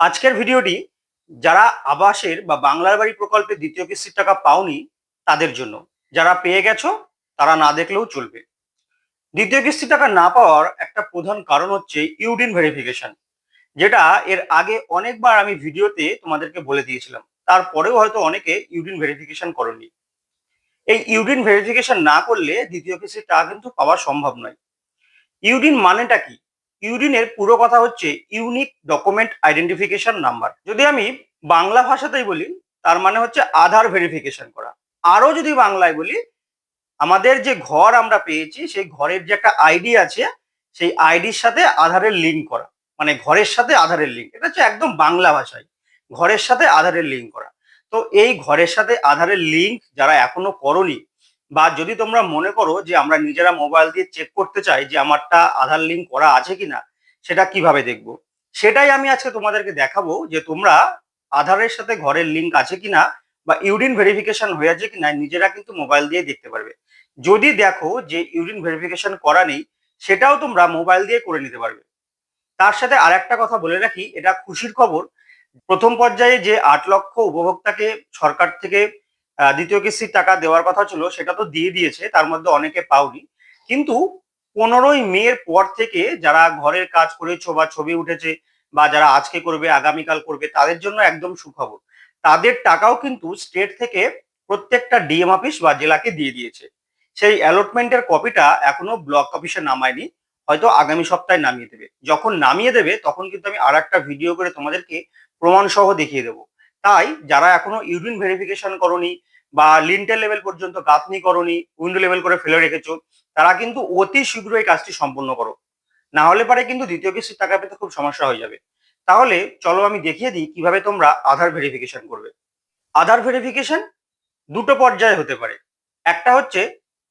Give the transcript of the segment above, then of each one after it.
আজকের ভিডিওটি যারা আবাসের বা বাংলার বাড়ি প্রকল্পে দ্বিতীয় কিস্তির টাকা পাওনি তাদের জন্য। যারা পেয়ে গেছো, তারা না দেখলেও চলবে। দ্বিতীয় কিস্তির টাকা না পাওয়ার একটা প্রধান কারণ হচ্ছে ইউডিন ভেরিফিকেশন, যেটা এর আগে অনেকবার আমি ভিডিওতে তোমাদেরকে বলে দিয়েছিলাম। তারপরেও হয়তো অনেকে ইউডিন ভেরিফিকেশন করেনি এই ইউডিন ভেরিফিকেশন না করলে দ্বিতীয় কিস্তির টাকা কিন্তু পাওয়া সম্ভব নয়। ইউডিন মানেটা কি? ইউডিনের পুরো কথা হচ্ছে ইউনিক ডকুমেন্ট আইডেন্টিফিকেশন নাম্বার যদি আমি বাংলা ভাষাতেই বলি, তার মানে হচ্ছে আধার ভেরিফিকেশন করা। আরও যদি বাংলায় বলি, আমাদের যে ঘর আমরা পেয়েছি, সেই ঘরের যে একটা আইডি আছে, সেই আইডির সাথে আধারের লিঙ্ক করা। মানে ঘরের সাথে আধারের লিঙ্ক এটা হচ্ছে একদম বাংলা ভাষায়। ঘরের সাথে আধারের লিঙ্ক করা। তো এই ঘরের সাথে আধারের লিঙ্ক যারা এখনও করনি বা যদি তোমরা মনে করো যে আমরা নিজেরা মোবাইল দিয়ে চেক করতে চাই যে আমারটা আধার লিঙ্ক করা আছে কিনা, সেটা কীভাবে দেখব? সেটাই আমি আজকে তোমাদেরকে দেখাবো যে তোমরা আধারের সাথে ঘরের লিঙ্ক আছে কিনা বা ইউরিন ভেরিফিকেশন হয়েছে কিনা নিজেরা কিন্তু মোবাইল দিয়ে দেখতে পারবে। যদি দেখো যে ইউরিন ভেরিফিকেশন করা নেই, সেটাও তোমরা মোবাইল দিয়ে করে নিতে পারবে। তার সাথে আরেকটা কথা বলে রাখি, এটা খুশির খবর। প্রথম পর্যায়ে যে আট লক্ষ উপভোক্তাকে সরকার থেকে দ্বিতীয় কিস্তির টাকা দেওয়ার কথা ছিল, সেটা তো দিয়ে দিয়েছে, তার মধ্যে অনেকে পাওনি। কিন্তু পনেরোই মের পর থেকে যারা ঘরের কাজ করেছ বা ছবি উঠেছে বা যারা আজকে করবে, আগামীকাল করবে, তাদের জন্য একদম সুখবর। তাদের টাকাও কিন্তু স্টেট থেকে প্রত্যেকটা ডিএম অফিস বা জেলাকে দিয়ে দিয়েছে। সেই অ্যালটমেন্টের কপিটা এখনও ব্লক অফিসে নামায়নি, হয়তো আগামী সপ্তাহে নামিয়ে দেবে। যখন নামিয়ে দেবে, তখন কিন্তু আমি আর একটা ভিডিও করে তোমাদেরকে প্রমাণ সহ দেখিয়ে দেবো। তাই যারা এখনও ইউরিন ভেরিফিকেশন করনি বা লিন্টেল লেভেল পর্যন্ত গাঁথনি করনি উইন্ডো লেভেল করে ফেলে রেখেছো, তারা কিন্তু অতি শীঘ্র এই কাজটি সম্পূর্ণ করো। না হলে পারে কিন্তু দ্বিতীয় কিস্তির টাকা পেতে খুব সমস্যা হয়ে যাবে। তাহলে চলো আমি দেখিয়ে দিই কীভাবে তোমরা আধার ভেরিফিকেশন করবে। আধার ভেরিফিকেশন দুটো পর্যায়ে হতে পারে। একটা হচ্ছে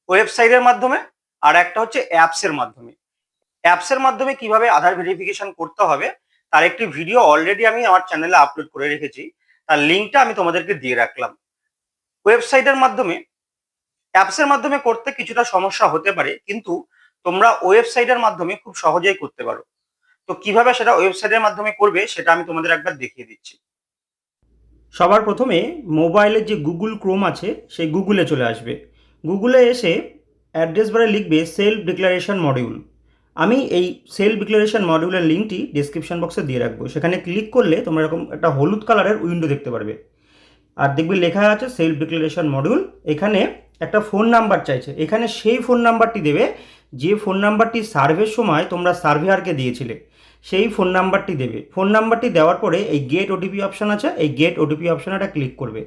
ওয়েবসাইটের মাধ্যমে আর একটা হচ্ছে অ্যাপসের মাধ্যমে। অ্যাপসের মাধ্যমে কীভাবে আধার ভেরিফিকেশন করতে হবে, তার একটি ভিডিও অলরেডি আমি আমার চ্যানেলে আপলোড করে রেখেছি। তার লিঙ্কটা আমি তোমাদেরকে দিয়ে রাখলাম। ওয়েবসাইটের মাধ্যমে অ্যাপসের মাধ্যমে করতে কিছুটা সমস্যা হতে পারে, কিন্তু তোমরা ওয়েবসাইটের মাধ্যমে খুব সহজেই করতে পারো। তো কীভাবে সেটা ওয়েবসাইটের মাধ্যমে করবে, সেটা আমি তোমাদের একবার দেখিয়ে দিচ্ছি। সবার প্রথমে মোবাইলের যে গুগল ক্রোম আছে, সেই গুগলে চলে আসবে। গুগলে এসে অ্যাড্রেস বারে লিখবে সেলফ ডিক্লারেশন মডিউল আমি এই সেল ডিক্লারেশন মডিউলের লিঙ্কটি ডিসক্রিপশন বক্সে দিয়ে রাখব। সেখানে ক্লিক করলে তোমরা এরকম একটা হলুদ কালারের উইন্ডো দেখতে পারবে। আর দেখবে লেখা আছে সেলফ ডিক্লারেশন মডিউল এখানে একটা ফোন নাম্বার চাইছে। এখানে সেই ফোন নাম্বারটি দেবে যে ফোন নাম্বারটি সার্ভের সময় তোমরা সার্ভেয়ারকে দিয়েছিলে, সেই ফোন নাম্বারটি দেবে। ফোন নাম্বারটি দেওয়ার পরে এই গেট ওটিপি অপশান আছে, এই গেট ওটিপি অপশানটা ক্লিক করবে।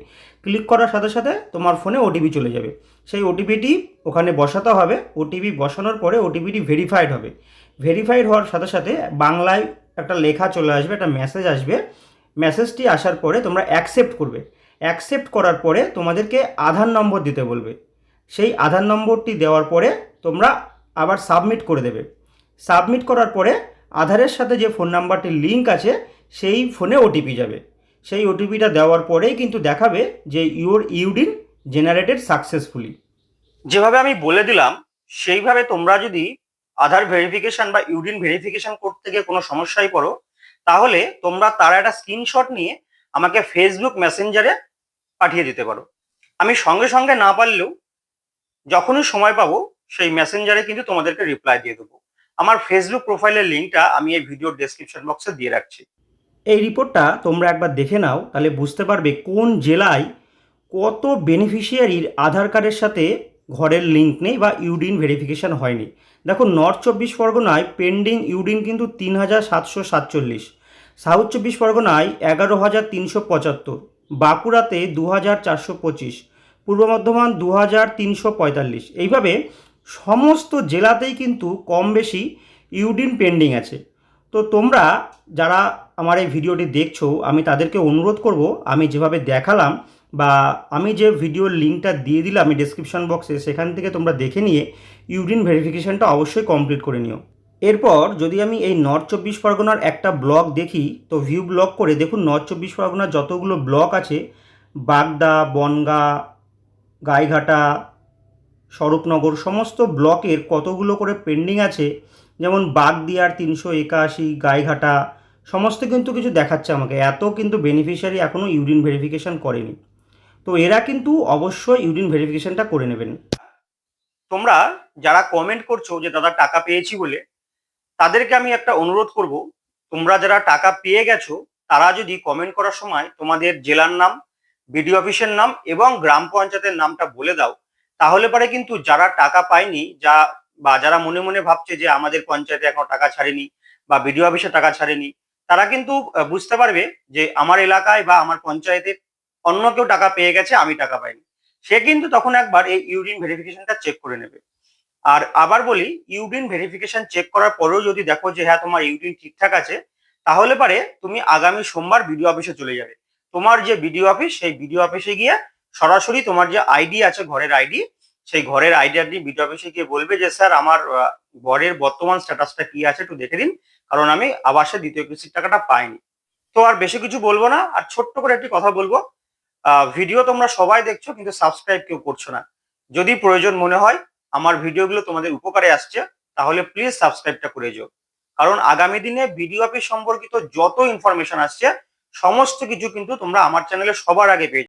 ক্লিক করার সাথে সাথে তোমার ফোনে ওটিপি চলে যাবে। সেই ওটিপিটি ওখানে বসাতে হবে। ওটিপি বসানোর পরে ওটিপিটি ভেরিফাইড হবে। ভেরিফাইড হওয়ার সাথে সাথে বাংলায় একটা লেখা চলে আসবে, একটা মেসেজ আসবে। মেসেজটি আসার পরে তোমরা অ্যাকসেপ্ট করবে। অ্যাকসেপ্ট করার পরে তোমাদেরকে আধার নম্বর দিতে বলবে। সেই আধার নম্বরটি দেওয়ার পরে তোমরা আবার সাবমিট করে দেবে। সাবমিট করার পরে আধারের সাথে যে ফোন নাম্বারটির লিঙ্ক আছে, সেই ফোনে ওটিপি যাবে। সেই ওটিপিটা দেওয়ার পরেই কিন্তু দেখাবে যে ইউর ইউডিন জেনারেটেড সাকসেসফুলি। যেভাবে আমি বলে দিলাম, সেইভাবে তোমরা যদি আধার ভেরিফিকেশন বা ইউডিন ভেরিফিকেশন করতে গিয়ে কোনো সমস্যায় পড়ো, তাহলে তোমরা তার একটা স্ক্রিনশট নিয়ে আমাকে ফেসবুক মেসেঞ্জারে পাঠিয়ে দিতে পারো। আমি সঙ্গে সঙ্গে না পারলেও যখনই সময় পাবো সেই মেসেঞ্জারে কিন্তু তোমাদেরকে রিপ্লাই দিয়ে দেবো। আমার ফেসবুক প্রোফাইলের লিঙ্কটা আমি এই ভিডিওর ডেসক্রিপশন বক্সে দিয়ে রাখছি। এই রিপোর্টটা তোমরা একবার দেখে নাও, তাহলে বুঝতে পারবে কোন জেলায় কত বেনিফিশিয়ারির আধার কার্ডের সাথে ঘরের লিঙ্ক নেই বা ইউডিন ভেরিফিকেশন হয়নি। দেখো নর্থ চব্বিশ পরগনায় পেন্ডিং ইউডিন কিন্তু তিন হাজার সাতশো সাতচল্লিশ সাউথ চব্বিশ পরগনায় এগারো হাজার তিনশো পঁচাত্তর, বাঁকুড়াতে দু হাজার চারশো পঁচিশ, পূর্ব বর্ধমান দু হাজার তিনশো পঁয়তাল্লিশ। এইভাবে সমস্ত জেলাতেই কিন্তু কম বেশি ইউডিন পেন্ডিং আছে। তো তোমরা যারা আমার এই ভিডিওটি দেখছ, আমি তাদেরকে অনুরোধ করব, আমি যেভাবে দেখালাম বা আমি যে ভিডিওর লিঙ্কটা দিয়ে দিলাম আমি ডিসক্রিপশন বক্সে সেখান থেকে তোমরা দেখে নিয়ে ইউরিন ভেরিফিকেশনটা অবশ্যই কমপ্লিট করে নিও। এরপর যদি আমি এই নর্থ চব্বিশ পরগনার একটা ব্লক দেখি, তো ভিউ ব্লক করে দেখুন নর্থ চব্বিশ পরগনার যতগুলো ব্লক আছে, বাগদা, বনগা, গাইঘাটা স্বরূপনগর, সমস্ত ব্লকের কতগুলো করে পেন্ডিং আছে, যেমন বাগদিয়ার তিনশো একাশি, গাইঘাটা, সমস্ত কিন্তু কিছু দেখাচ্ছে আমাকে। এত কিন্তু বেনিফিশিয়ারি এখনও ইউরিন ভেরিফিকেশন করেনি। তো এরা কিন্তু অবশ্যই ইউরিন ভেরিফিকেশানটা করে নেবেন। তোমরা যারা কমেন্ট করছ যে, দাদা, টাকা পেয়েছি বলে, তাদেরকে আমি একটা অনুরোধ করব। তোমরা যারা টাকা পেয়ে গেছো, তারা যদি কমেন্ট করার সময় তোমাদের জেলার নাম বিডিও অফিসের নাম এবং গ্রাম পঞ্চায়েতের নামটা বলে দাও তাহলে পরে কিন্তু যারা টাকা পায়নি, যা বা যারা মনে মনে ভাবছে যে আমাদের পঞ্চায়েতে এখনও টাকা ছাড়েনি বা বিডিও অফিসে টাকা ছাড়েনি, তারা কিন্তু বুঝতে পারবে যে আমার এলাকায় বা আমার পঞ্চায়েতে অন্য কেউ টাকা পেয়ে গেছে, আমি টাকা পাইনি। সে কিন্তু তখন একবার এই ইউরিন ভেরিফিকেশনটা চেক করে নেবে। আর আবার বলি, ইউরিন ভেরিফিকেশন চেক করার পরেও যদি দেখো যে হ্যাঁ তোমার ইউরিন ঠিকঠাক আছে, তাহলে পারে তুমি আগামী সোমবার বিডিও অফিসে চলে যাবে। তোমার যে বিডিও অফিস, সেই বিডিও অফিসে গিয়ে সরাসরি তোমার যে আইডি আছে, ঘরের আইডি সেই ঘরের আইডি আপনি বিডিও অফিসে গিয়ে বলবে যে, স্যার, আমার ঘরের বর্তমান স্ট্যাটাসটা কি আছে একটু দেখে দিন। কারণ আমি আবাসের দ্বিতীয় কিস্তির টাকাটা পাইনি। তো আর বেশি কিছু বলব না, আর ছোট্ট করে একটি কথা বলব। ভিডিও তোমরা সবাই দেখছ, কিন্তু সাবস্ক্রাইব কেউ করছ না। যদি প্রয়োজন মনে হয়, আমার ভিডিওগুলো তোমাদের উপকারে আসছে, তাহলে প্লিজ সাবস্ক্রাইবটা করে যেও। কারণ আগামী দিনে ভিডিও অফিস সম্পর্কিত যত ইনফরমেশন আসছে, সমস্ত কিছু কিন্তু তোমরা আমার চ্যানেলে সবার আগে পেয়ে।